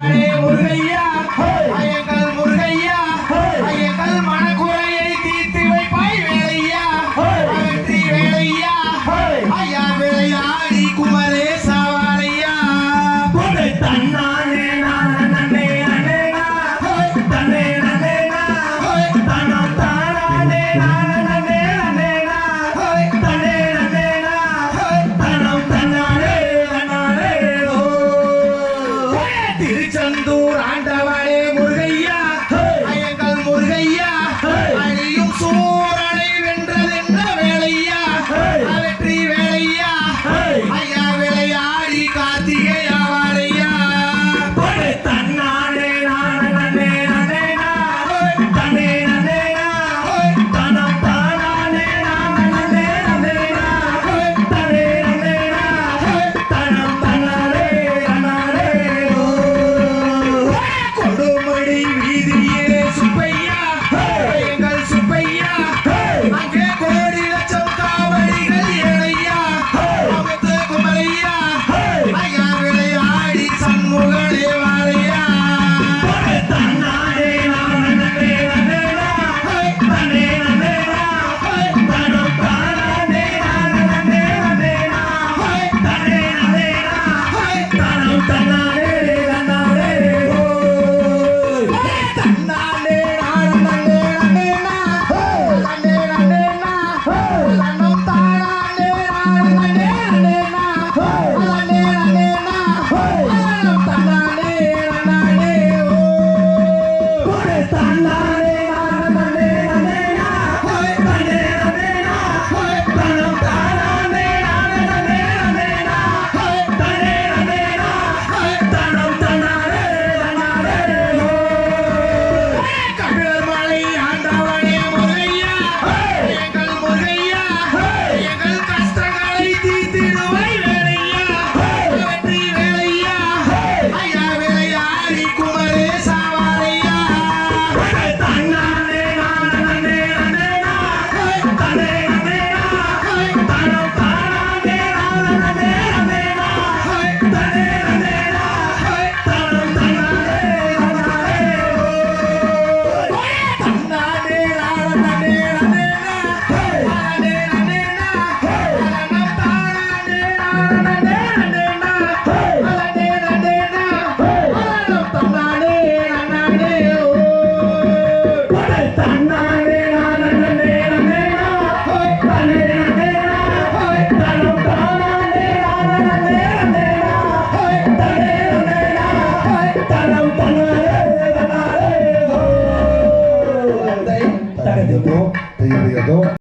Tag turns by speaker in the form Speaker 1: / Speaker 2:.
Speaker 1: முருகையா ஐயங்கள் முருகையா ஐயங்கள் மனக்குறையை தீர்த்து வைப்பாய் வேலையா வெற்றி வேலையா ஐயா விளையாடி குமரே சாவாலையா
Speaker 2: தன்னானே நானே நானே தன்னே 战
Speaker 3: 斗